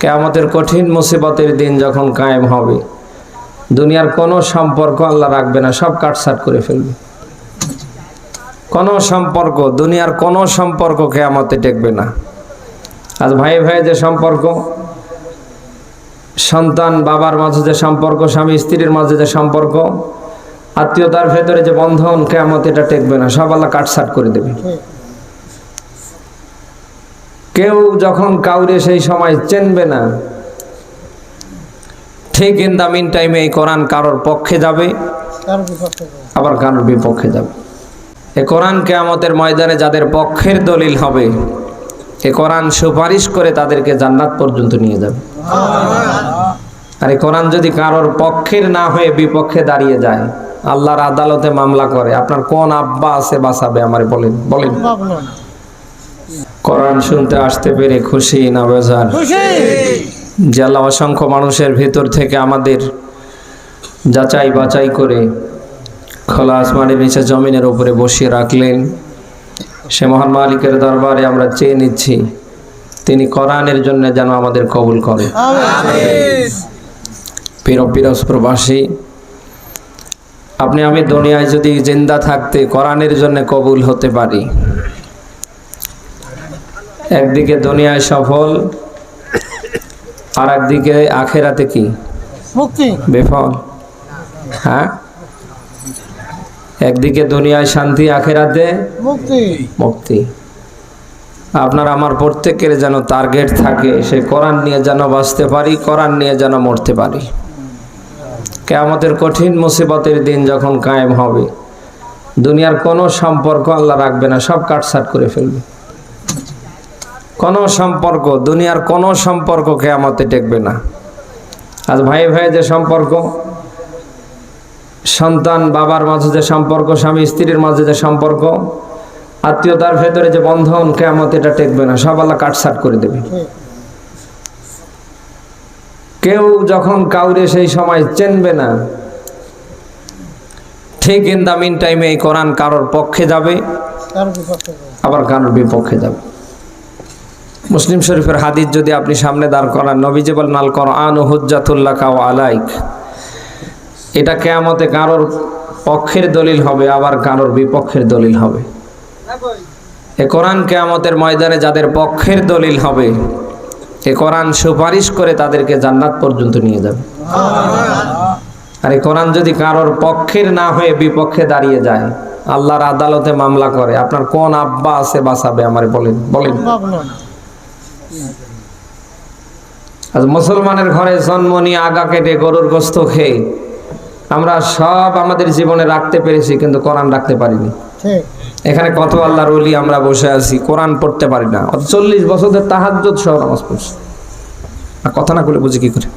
কেয়ামতের কঠিন মুসিবতের দিন যখন কায়েম হবে, দুনিয়ার কোনো সম্পর্ক আল্লাহ রাখবে না, সব কাটসাট করে ফেলবে। কোনো সম্পর্ক, দুনিয়ার কোনো সম্পর্ক কেয়ামতে টেকবে না। আজ ভাই ভাই যে সম্পর্ক, সন্তান, বাবার মাঝে যে সম্পর্ক, স্বামী স্ত্রীর মাঝে যে সম্পর্ক, আত্মীয়তার ভেতরে যে বন্ধন, কেয়ামত এটা টেকবে না, সব আল্লাহ কাটসাট করে দেবে। যখন কাউরে সেই সময় চেনবে না, ঠিক ইন দ্য মিন টাইমে এই কোরআন কারোর পক্ষে যাবে? আবার কারোর বিপক্ষে যাবে এ কোরআন কেয়ামতের ময়দানে যাদের পক্ষের দলিল হবে, এ কোরআন সুপারিশ করে তাদেরকে জান্নাত পর্যন্ত নিয়ে যাবে আর এই কোরআন যদি কারোর পক্ষের না হয়ে বিপক্ষে দাঁড়িয়ে যায়, আল্লাহর আদালতে মামলা করে, আপনার কোন আব্বা আছে বাঁচাবে আমারে বলেন বলেন। কোরআন শুনতে আসতে পেরে খুশি না বেজার? আল্লাহ অসংখ্য মানুষের ভেতর থেকে আমাদের যাচাই বাছাই করে খোলা আসমানের নিচে জমিনের উপরে বসিয়ে রাখলেন। সে মহান মালিকের দরবারে আমরা চেয়ে নিচ্ছি তিনি কোরআনের জন্য যেন আমাদের কবুল করে। পীর প্রবাসী আপনি আমি দুনিয়ায় যদি জিন্দা থাকতে কোরআনের জন্য কবুল হতে পারি একদিকে দুনিয়ায় সফল আর একদিকে আখেরাতে কি? মুক্তি। বেফল। হ্যাঁ? একদিকে দুনিয়ায় শান্তি আখেরাতে মুক্তি। মুক্তি। আপনার আমার প্রত্যেকের যেন টার্গেট থাকে সে কোরআন নিয়ে যেন বাঁচতে পারি কোরআন নিয়ে যেন মরতে পারি। কেয়ামতের কঠিন মুসিবতের দিন যখন কায়েম হবে দুনিয়ার কোনো সম্পর্ক আল্লাহ রাখবে না সব কাটসাট করে ফেলবে। কোনো সম্পর্ক দুনিয়ার কোনো সম্পর্ক কেয়ামতে টেকবে না। আজ ভাই ভাই যে সম্পর্ক সন্তান বাবার মাঝে যে সম্পর্ক স্বামী স্ত্রীর মাঝে যে সম্পর্ক আত্মীয়তার ভেতরে যে বন্ধন কেমত এটা টেকবে না। সব আল্লাহ কাটসাট করে দেবে। কেউ যখন কাউরে সেই সময় চেনবে না ঠিক ইন দ্য মিন টাইমে এই কোরআন কারোর পক্ষে যাবে? আবার কারোর বিপক্ষে যাবে। মুসলিম শরীফের হাদিস যদি আপনি সামনে দাঁড় করান, নবীজি বলেন, আল কোরআন হুজ্জাতুল্লাহ কাও আলাইক। এটা কেয়ামতে কারোর পক্ষের দলিল হবে, আবার কারোর বিপক্ষের দলিল হবে। এ কোরআন কেয়ামতের ময়দানে যাদের পক্ষের দলিল হবে, এ কোরআন সুপারিশ করে তাদেরকে জান্নাত পর্যন্ত নিয়ে যাবে। আর এই কোরআন যদি কারোর পক্ষের না হয়ে বিপক্ষে দাঁড়িয়ে যায়, আল্লাহর আদালতে মামলা করে, আপনার কোন আব্বা আছে বাঁচাবে, আমারে বলেন বলেন। মুসলমানের ঘরে জন্ম নিয়ে আগা কেটে গরুর গোস্ত খেয়ে আমরা সব আমাদের জীবনে রাখতে পেরেছি কিন্তু কোরআন রাখতে পারিনি। এখানে কত আল্লাহর ওলি আমরা বসে আছি কোরআন পড়তে পারি না। অত চল্লিশ বছরদের তাহাজ্জুদ সহ নামাজ পড়ছি। আর কথা না করলে বুঝি কি করে?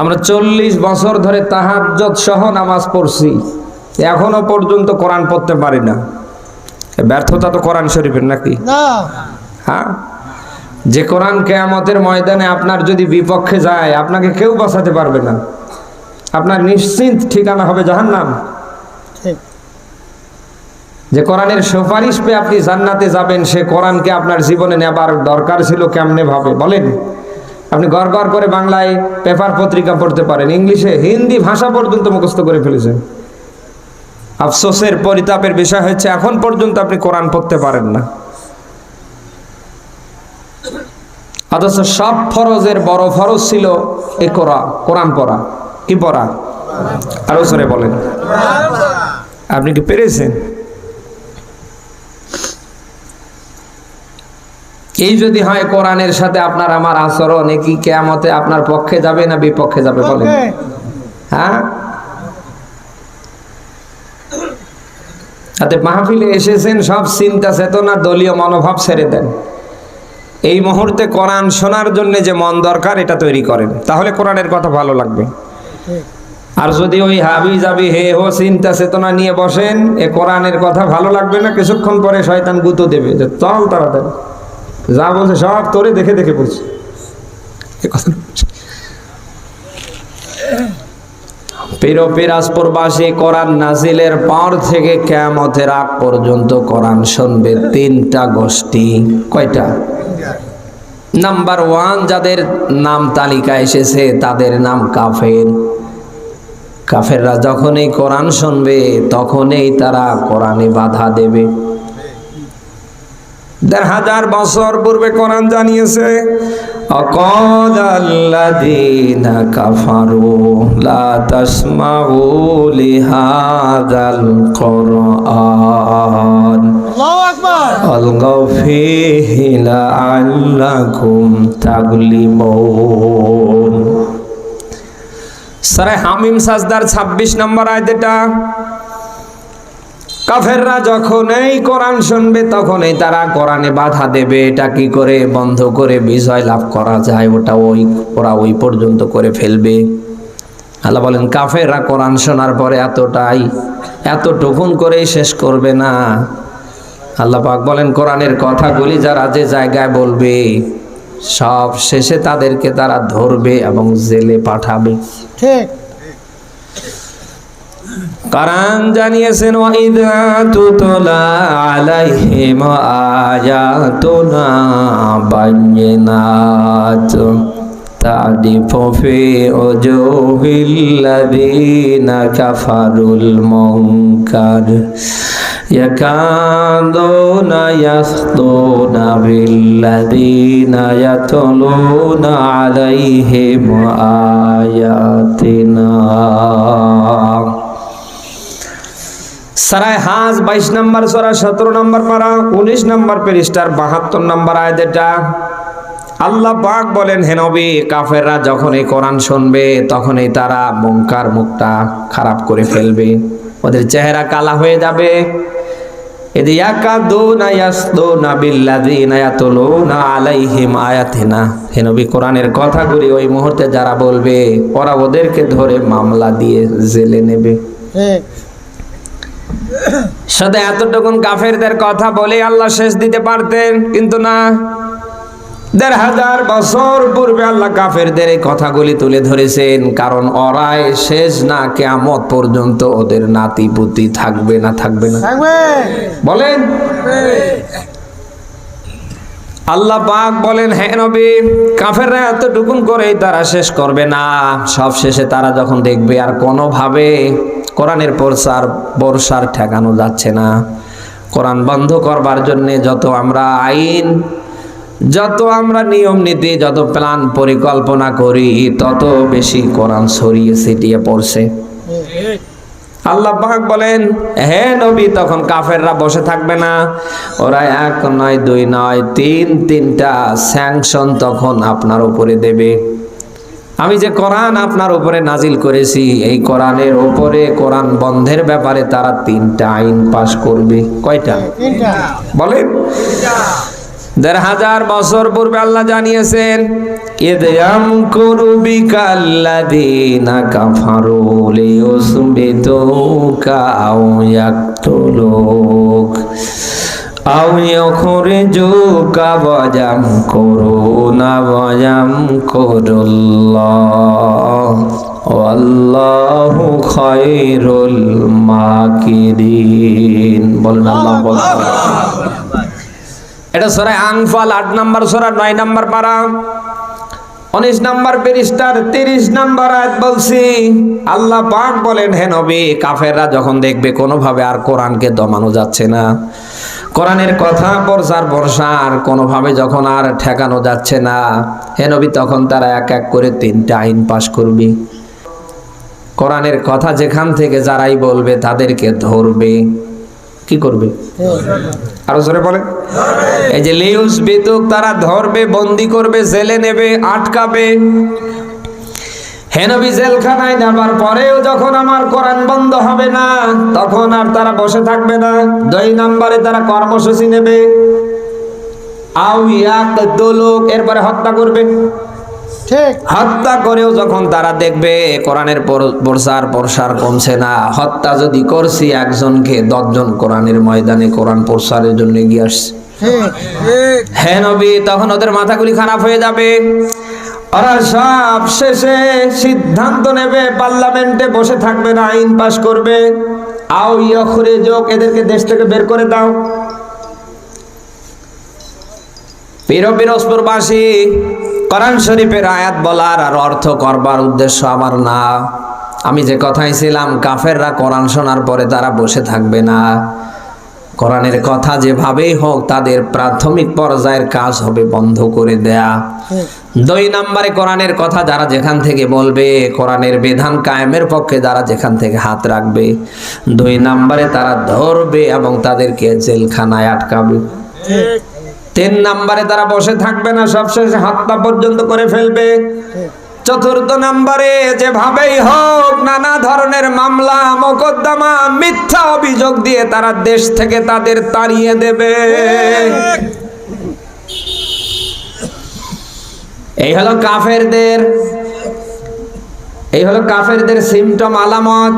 আমরা চল্লিশ বছর ধরে তাহাজ্জুদ সহ নামাজ পড়ছি এখনও পর্যন্ত কোরআন পড়তে পারি না। ব্যর্থতা তো কোরআন শরীফের নাকি? না। হ্যাঁ? যে কোরআন কেয়ামতের ময়দানে আপনার যদি বিপক্ষে যায় আপনাকে কেউ বাঁচাতে পারবে না। আপনার নিশ্চিত ঠিকানা হবে জাহান্নাম। যে কোরআনের সুপারিশ পেয়ে আপনি জান্নাতে যাবেন সে কোরআনকে আপনার জীবনে নেবার দরকার ছিল কেমনে ভাবে? বলেন। আপনি গড় গড় করে বাংলায় পেপার পত্রিকা পড়তে পারেন। ইংলিশে হিন্দি ভাষা পর্যন্ত মুখস্থ করে ফেলেছেন। আফসোসের পরিতাপের বিষয় হচ্ছে এখন পর্যন্ত আপনি কোরআন পড়তে পারেন না। অথচ সব ফরজের বড় ফরজ ছিল এ কোরআন কোরআন পড়া। কি পড়া? আরও জোরে বলেন। আপনি কি পেরেছেন? এই যদি হয় কোরআনের সাথে আপনার আমার আচরণ এ কি কেয়ামতে আপনার পক্ষে যাবে না বিপক্ষে যাবে বলেন? হ্যাঁ? তাতে মাহফিলে এসেছেন সব চিন্তা চেতনা দলীয় মনোভাব ছেড়ে দেন। এই মুহূর্তে কোরআন শোনার জন্য যে মন দরকার, এটা তৈরি করেন। তাহলে কোরআনের কথা ভালো লাগবে। আর যদি ওই হাবি যাবি হে, হো, চিন্তা, চেতনা নিয়ে বসেন, এ কোরআনের কথা ভালো লাগবে না, কিছুক্ষণ পরে শয়তান গুঁতো দেবে। যে চল তাড়াতাড়ি। যা বলছে সব তোরে দেখে দেখে বলছে। কোরআন থেকে পর্যন্ত শুনবে তিনটা গোষ্ঠী। কয়টা? নাম্বার ওয়ান যাদের নাম তালিকা এসেছে, তাদের নাম কাফের। কাফেররা যখনই কোরআন শুনবে, তখনই তারা কোরআনে বাধা দেবে। দেড় হাজার বছর পূর্বে কোরআন জানিয়েছে, অকল আল্লাযীনা কাফারু লা তাসমাউ লিহাযাল কোরআন। আল্লাহু আকবার। অলগাও ফীহি লাআল্লাকুম তাগলিবুন সূরা হামিম সাজদার 26 নম্বর আয়াত এটা কাফেররা যখন এই কোরআন শুনবে, তখনই তারা কোরআনে বাধা দেবে। এটা কি করে বন্ধ করে বিজয় লাভ করা যায়? ওটা ওই, ওরা ওই পর্যন্ত করে ফেলবে। আল্লাহ বলেন, কাফেররা কোরআন শোনার পরে এতটাই, এতটুকুন করেই শেষ করবে না। আল্লাহ পাক বলেন কোরআনের কথাগুলি যারা যে জায়গায় বলবে সব শেষে তাদেরকে তারা ধরবে এবং জেলে পাঠাবে। ঠিক। কোরআন জানিয়েছেন ওয়াইদা তুতলা আলাইহিম আয়াতুনা বায়িনাত তাদিফু ফি উজুহিল্লাযীনা কাফারুল মুনকার। يكادون يسطون بالذين يتلون عليهم آياتنا সারায় হাজ বাইশ নম্বর সরা সতেরো নম্বর পারা উনিশ নম্বর পৃষ্ঠার বাহাত্তর নম্বর আয়াত এটা আল্লাহ পাক বলেন হে নবী কাফেররা যখন এই কোরআন শুনবে তখনই তারা মুনকার মুখটা খারাপ করে ফেলবে ওদের চেহারা কালা হয়ে যাবে এদি ইয়াকাদুনা ইয়াসদুনা বিল্লাযিনা ইয়াতুলুনা আলাইহিম আয়াতিনা। হে নবী কোরআনের কথাগুলি ওই মুহূর্তে যারা বলবে ওরা ওদেরকে ধরে মামলা দিয়ে জেলে নেবে। ঠিক সাথে এতটুকুন কাফেরদের কথা বলে আল্লাহ শেষ দিতে পারতেন কিন্তু না। দেড় হাজার বছর পূর্বে আল্লাহ কাফেরদের এই কথাগুলি তুলে ধরেছেন কারণ ওরাই শেষ না কেয়ামত পর্যন্ত ওদের নাতি পুতি থাকবে না থাকবে না। বলেন। আল্লাহ পাক বলেন হ্যাঁ নবী কাফেররা এতটুকুন করেই তারা শেষ করবে না। সব শেষে তারা যখন দেখবে আর কোনোভাবে কোরআনের প্রসার বর্ষার ঠেকানো যাচ্ছে না। কোরআন বন্ধ করবার জন্য যত আমরা আইন যত আমরা নিয়ম নীতি যত প্ল্যান পরিকল্পনা করি তত বেশি কোরআন ছড়িয়ে ছিটিয়ে পড়ছে। আল্লাহ পাক বলেন হে নবী তখন কাফেররা বসে থাকবে না। ওরা এক নয় দুই নয় তিন তিনটা স্যাংশন তখন আপনার উপরে দেবে। আমি যে কোরআন আপনার উপরে নাজিল করেছি এই কোরআনের উপরে কোরআন বন্ধের ব্যাপারে তারা তিনটা আইন পাশ করবে। কয়টা? বলেন। দেড় হাজার বছর পূর্বে আল্লাহ জানিয়েছেন, ইদয়াম কুরুবিকাল্লাযীনা কাফারু লিয়ুসবিতুকা আও ইয়াকতুলুক আও ইখরিজুকা ওয়াজাম করুনা ওয়াজাম কুরুল্লাহ ওয়াল্লাহু খায়রুল মাকিরিন। বলেন আল্লাহ বলেন এটা সরাই আংফাল আট নাম্বার সরা, নয় নাম্বার পারা। উনিশ নাম্বার পেরিস্টার তিরিশ নাম্বার আয়াত বলছি, আল্লাহ পাক বলেন, হে নবী, কাফেররা যখন দেখবে কোনোভাবে আর কোরআনকে দমানো যাচ্ছে না, কোরআনের কথা বর্ষার বর্ষার কোনোভাবে যখন আর ঠেকানো যাচ্ছে না, হে নবী, তখন তারা এক এক করে তিনটা আইন পাশ করবে। কোরআনের কথা যেখান থেকে যারাই বলবে তাদেরকে ধরবে। কি করবে? আরও জোরে বলে এই যে লিউস বেতুক তারা ধরবে, বন্দি করবে, জেলে নেবে, আটকাবে। হেনবি জেলখানায় যাবার পরেও যখন আমার কোরআন বন্ধ হবে না, তখন আর তারা বসে থাকবে না। দুই নম্বরে তারা কর্মসূচি নেবে। আউ ইয়াক দোলক এরপরে হত্যা করবে। ঠিক। হত্যা করেও যখন তারা দেখবে কোরআনের পর- প্রসার প্রসার কমছে না হত্যা যদি করছি একজনকে দশজন কোরআনের ময়দানে কোরআন প্রসারের জন্য আসছে। হ্যাঁ নবী তখন ওদের মাথাগুলি খারাপ হয়ে যাবে। ওরা সব শেষে সিদ্ধান্ত নেবে পার্লামেন্টে বসে থাকবে না আইন পাশ করবে। আও ইয়খরে যোগ এদেরকে দেশ থেকে বের করে দাও। পীর পিরোজপুরবাসী কোরআন শরীফের আয়াত বলার আর অর্থ করবার উদ্দেশ্য আমার না। আমি যে কথাই ছিলাম, কাফেররা কোরআন শোনার পরে তারা বসে থাকবে না। কোরআনের কথা যেভাবেই হোক, তাদের প্রাথমিক পর্যায়ের কাজ হবে বন্ধ করে দেয়া। দুই নম্বরে কোরআনের কথা যারা যেখান থেকে বলবে, কোরআনের বিধান কায়েমের পক্ষে যারা যেখান থেকে হাত রাখবে। দুই নম্বরে তারা ধরবে এবং তাদেরকে জেলখানায় আটকাবে। তিন নাম্বারে তারা বসে থাকবে না সবশেষে হত্যা পর্যন্ত করে ফেলবে। চতুর্থ নম্বরে যেভাবেই হোক নানা ধরনের মামলা, মোকদ্দমা, মিথ্যা অভিযোগ দিয়ে তারা দেশ থেকে তাদের তাড়িয়ে দেবে। এই হলো কাফেরদের, এই হলো কাফেরদের সিমটম আলামত।